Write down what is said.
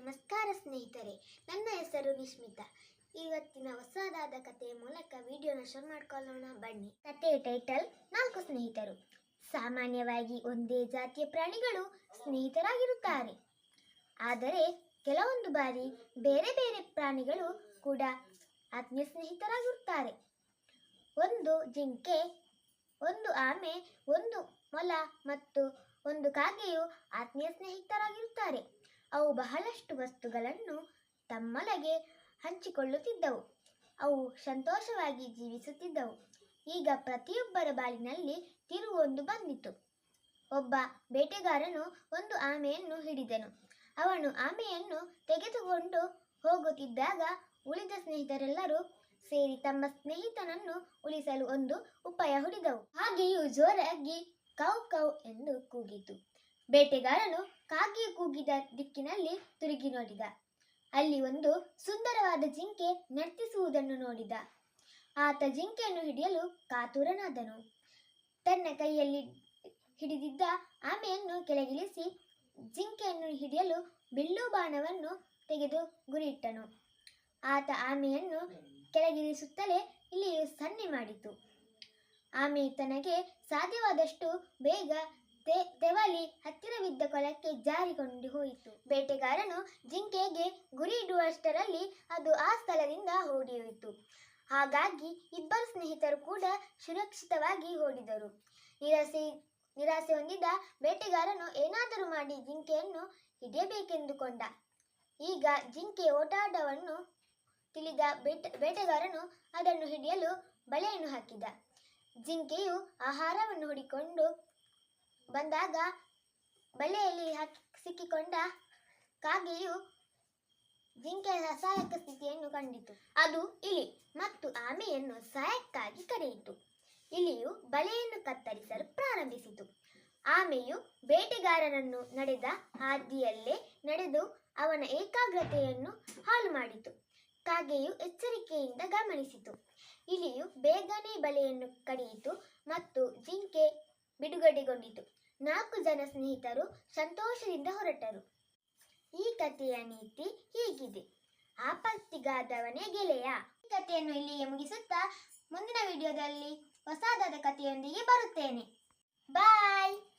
ನಮಸ್ಕಾರ ಸ್ನೇಹಿತರೆ, ನನ್ನ ಹೆಸರು ನಿಶ್ಮಿತಾ. ಇವತ್ತಿನ ಹೊಸದಾದ ಕಥೆಯ ಮೂಲಕ ವಿಡಿಯೋನ ಶುರು ಮಾಡ್ಕೊಳ್ಳೋಣ. ಬನ್ನಿ. ಕಥೆಯ ಟೈಟಲ್ ನಾಲ್ಕು ಸ್ನೇಹಿತರು. ಸಾಮಾನ್ಯವಾಗಿ ಒಂದೇ ಜಾತಿಯ ಪ್ರಾಣಿಗಳು ಸ್ನೇಹಿತರಾಗಿರುತ್ತಾರೆ. ಆದರೆ ಕೆಲವೊಂದು ಬಾರಿ ಬೇರೆ ಬೇರೆ ಪ್ರಾಣಿಗಳು ಕೂಡ ಆತ್ಮೀಯ ಸ್ನೇಹಿತರಾಗಿರುತ್ತಾರೆ ಒಂದು ಜಿಂಕೆ, ಒಂದು ಆಮೆ, ಒಂದು ಮೊಲ ಮತ್ತು ಒಂದು ಕಾಗೆಯು ಆತ್ಮೀಯ ಸ್ನೇಹಿತರಾಗಿರುತ್ತಾರೆ ಅವು ಬಹಳಷ್ಟು ವಸ್ತುಗಳನ್ನು ತಮ್ಮೊಳಗೆ ಹಂಚಿಕೊಳ್ಳುತ್ತಿದ್ದವು. ಅವು ಸಂತೋಷವಾಗಿ ಜೀವಿಸುತ್ತಿದ್ದವು. ಈಗ ಪ್ರತಿಯೊಬ್ಬರ ಬಾಳಿನಲ್ಲಿ ತಿರುವೊಂದು ಬಂದಿತು. ಒಬ್ಬ ಬೇಟೆಗಾರನು ಒಂದು ಆಮೆಯನ್ನು ಹಿಡಿದನು. ಅವನು ಆಮೆಯನ್ನು ತೆಗೆದುಕೊಂಡು ಹೋಗುತ್ತಿದ್ದಾಗ ಉಳಿದ ಸ್ನೇಹಿತರೆಲ್ಲರೂ ಸೇರಿ ತಮ್ಮ ಸ್ನೇಹಿತನನ್ನು ಉಳಿಸಲು ಒಂದು ಉಪಾಯ ಹುಡಿದವು. ಹಾಗೆಯೂ ಜೋರಾಗಿ ಕೌ ಕೌ ಎಂದು ಕೂಗಿತು. ಬೇಟೆಗಾರನು ಕಾಗೆ ಕೂಗಿದ ದಿಕ್ಕಿನಲ್ಲಿ ತಿರುಗಿ ನೋಡಿದ. ಅಲ್ಲಿ ಒಂದು ಸುಂದರವಾದ ಜಿಂಕೆ ನರ್ತಿಸುವುದನ್ನು ನೋಡಿದ. ಆತ ಜಿಂಕೆಯನ್ನು ಹಿಡಿಯಲು ಕಾತುರನಾದನು. ತನ್ನ ಕೈಯಲ್ಲಿ ಹಿಡಿದಿದ್ದ ಆಮೆಯನ್ನು ಕೆಳಗಿಳಿಸಿ ಜಿಂಕೆಯನ್ನು ಹಿಡಿಯಲು ಬಿಲ್ಲು ಬಾಣವನ್ನು ತೆಗೆದು ಗುರಿಯಿಟ್ಟನು. ಆತ ಆಮೆಯನ್ನು ಕೆಳಗಿಳಿಸುತ್ತಲೇ ಇಲ್ಲಿಯೂ ಸನ್ನೆ ಮಾಡಿತು. ಆಮೆ ತನಗೆ ಸಾಧ್ಯವಾದಷ್ಟು ಬೇಗ ತೆ ತೆವಳಿ ಹತ್ತಿರವಿದ್ದ ಕೊಳಕ್ಕೆ ಜಾರಿಕೊಂಡು ಹೋಯಿತು. ಬೇಟೆಗಾರನು ಜಿಂಕೆಗೆ ಗುರಿ ಇಡುವಷ್ಟರಲ್ಲಿ ಅದು ಆ ಸ್ಥಳದಿಂದ ಓಡಿಯಿತು ಹಾಗಾಗಿ ಇಬ್ಬರು ಸ್ನೇಹಿತರು ಕೂಡ ಸುರಕ್ಷಿತವಾಗಿ ಓಡಿದರು. ನಿರಾಸೆ ನಿರಾಸೆ ಹೊಂದಿದ ಬೇಟೆಗಾರನು ಏನಾದರೂ ಮಾಡಿ ಜಿಂಕೆಯನ್ನು ಹಿಡಿಯಬೇಕೆಂದುಕೊಂಡ. ಈಗ ಜಿಂಕೆ ಓಟಾಟವನ್ನು ತಿಳಿದ ಬೇಟ, ಬೇಟೆಗಾರನು ಅದನ್ನು ಹಿಡಿಯಲು ಬಲೆಯನ್ನು ಹಾಕಿದ. ಜಿಂಕೆಯು ಆಹಾರವನ್ನು ಹುಡಿಕೊಂಡು ಬಂದಾಗ ಬಲೆಯಲ್ಲಿ ಹಾಕಿ ಸಿಕ್ಕಿಕೊಂಡ ಕಾಗೆಯು ಜಿಂಕೆಯ ಸಹಾಯಕ ಸ್ಥಿತಿಯನ್ನು ಕಂಡಿತು. ಅದು ಇಲಿ ಮತ್ತು ಆಮೆಯನ್ನು ಸಹಾಯಕ್ಕಾಗಿ ಕರೆಯಿತು. ಇಲಿಯು ಬಲೆಯನ್ನು ಕತ್ತರಿಸಲು ಪ್ರಾರಂಭಿಸಿತು. ಆಮೆಯು ಬೇಟೆಗಾರನನ್ನು ನಡೆದ ಹಾದಿಯಲ್ಲೇ ನಡೆದು ಅವನ ಏಕಾಗ್ರತೆಯನ್ನು ಹಾಳು ಮಾಡಿತು. ಕಾಗೆಯು ಎಚ್ಚರಿಕೆಯಿಂದ ಗಮನಿಸಿತು. ಇಲಿಯು ಬೇಗನೆ ಬಲೆಯನ್ನು ಕಡಿಯಿತು ಮತ್ತು ಜಿಂಕೆ ಬಿಡುಗಡೆಗೊಂಡಿತು. ನಾಲ್ಕು ಜನ ಸ್ನೇಹಿತರು ಸಂತೋಷದಿಂದ ಹೊರಟರು. ಈ ಕಥೆಯ ನೀತಿ ಹೀಗಿದೆ. ಆಪತ್ತಿಗಾದವನೇ ಗೆಳೆಯ. ಈ ಕಥೆಯನ್ನು ಇಲ್ಲಿಗೆ ಮುಗಿಸುತ್ತಾ ಮುಂದಿನ ವಿಡಿಯೋದಲ್ಲಿ ಹೊಸದಾದ ಕಥೆಯೊಂದಿಗೆ ಬರುತ್ತೇನೆ. ಬಾಯ್